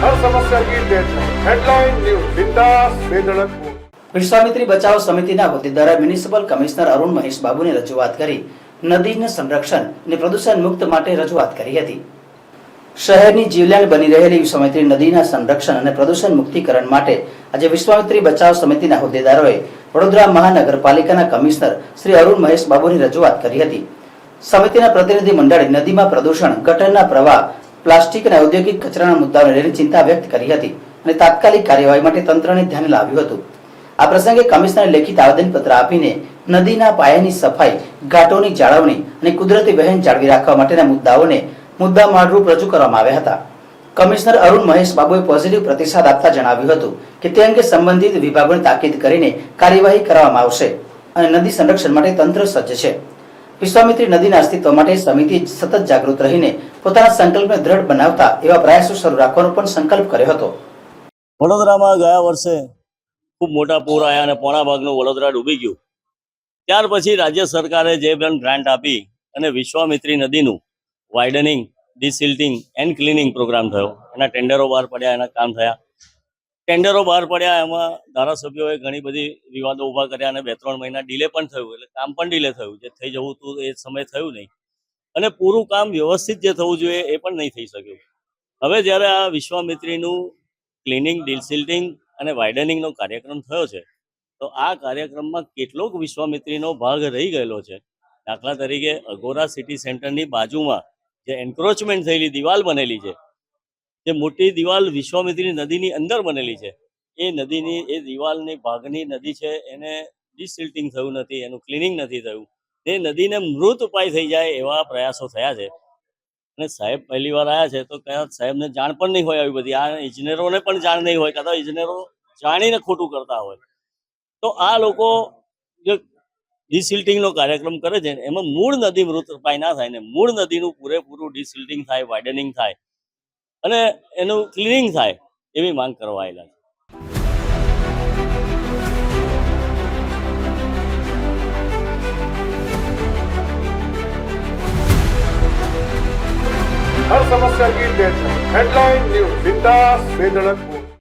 છે. Headline news બિંદાસ, બેધડક. વિશ્વામિત્રી બચાવ સમિતિના હોદ્દેદારે મ્યુનિસિપલ કમિશનર અરુણ મહેશ બાબુને રજૂઆત કરી. નદીને સંરક્ષણ અને પ્રદૂષણ મુક્ત માટે રજૂઆત કરી હતી. શહેરની જીવલેણ બની રહેલી વિશ્વામિત્રી નદીના સંરક્ષણ અને પ્રદૂષણ મુક્તિકરણ માટે આજે વિશ્વામિત્રી બચાવ સમિતિના હોદ્દેદારોએ વડોદરા મહાનગરપાલિકાના કમિશનર શ્રી અરુણ મહેશ બાબુની રજૂઆત કરી હતી. સમિતિના પ્રતિનિધિ મંડળે નદીમાં પ્રદૂષણ, ગટરના પ્રવાહ પ્લાસ્ટિક અને ઔદ્યોગિક કચરાના મુદ્દાઓને લઈને ચિંતા વ્યક્ત કરી હતી અને તાત્કાલિક કાર્યવાહી માટે તંત્રને ધ્યાને લાવ્યું હતું. આ પ્રસંગે કમિશનરે લેખિત આવેદનપત્ર આપીને નદીના પાયાની સફાઈ, ઘાટોની જાળવણી અને કુદરતી વહેણ જાળવી રાખવા માટેના મુદ્દાઓને મુદ્દા માળરૂપ રજૂ કરવામાં આવ્યા હતા. કમિશનર અરુણ મહેશ બાબુએ પોઝિટિવ પ્રતિસાદ આપતા જણાવ્યું હતું કે તે અંગે સંબંધિત વિભાગોને તાકીદ કરીને કાર્યવાહી કરવામાં આવશે અને નદી સંરક્ષણ માટે તંત્ર સજ્જ છે. વિશ્વામિત્રી નદીના અસ્તિત્વ માટે સમિતિ સતત જાગૃત રહીને પોતાના સંકલ્પને દ્રઢ બનાવતા એવા પ્રયાસો શરૂ રાખવાનો પણ સંકલ્પ કર્યો હતો. વડોદરામાં ગયા વર્ષે ખૂબ મોટા પૂર આવ્યા અને પોણા ભાગનું વડોદરા ડૂબી ગયું. ત્યાર પછી રાજ્ય સરકારે જે પણ ગ્રાન્ટ આપી અને વિશ્વામિત્રી નદીનું widening desilting and cleaning program થયો. એના ટેન્ડરો બહાર પડ્યા, એના કામ થયા. ટેન્ડરો બહાર પડ્યા, એમાં ધારાસભ્યોએ ઘણી બધી વિવાદો ઊભા કર્યા અને બે ત્રણ મહિના ડિલે પણ થયું, એટલે કામ પણ ડિલે થયું, જે થઈ જવું હતું એ સમય થયું નહીં. અને પૂરું કામ વ્યવસ્થિત જે થવું જોઈએ એ પણ નહીં થઈ શક્યું. હવે જ્યારે આ વિશ્વામિત્રીનું ક્લિનિંગ ડિલસિલ્ટિંગ અને વાઇડનિંગનો કાર્યક્રમ થયો છે, તો આ કાર્યક્રમમાં કેટલોક વિશ્વામિત્રીનો ભાગ રહી ગયેલો છે. દાખલા તરીકે, અગોરા સિટી સેન્ટરની બાજુમાં જે એન્ક્રોચમેન્ટ થયેલી દિવાલ બનેલી છે જે મોટી દિવાલ વિશ્વામિત્રી નદીની અંદર બનેલી છે. એ નદીની, એ દિવાલની ભાગની નદી છે. એને ડિસિલ્ટિંગ થયું નથી, એનું ક્લિનિંગ નથી થયું. તે નદીને મૃત ઉપાય થઈ જાય એવા પ્રયાસો થયા છે. અને સાહેબ પહેલી વાર આવ્યા છે તો કદાચ સાહેબને જાણ પણ નહીં હોય આવી બધી. આ ઇજનેરોને પણ જાણ નહીં હોય કદાચ ઇજનેરો જાણીને ખોટું કરતા હોય. તો આ લોકો જે ડિસિલ્ટિંગનો કાર્યક્રમ કરે છે એમાં મૂળ નદી મૃત ઉપાય ના થાય ને, મૂળ નદીનું પૂરેપૂરું ડિસિલ્ટિંગ થાય, વાઇડનિંગ થાય. અને એનું ક્લિનિંગ થાય એવી માંગ કરવાયેલા છે. હર સમસ્યા કી હેડલાઇન ન્યૂઝ, બિંદાસ બેધડક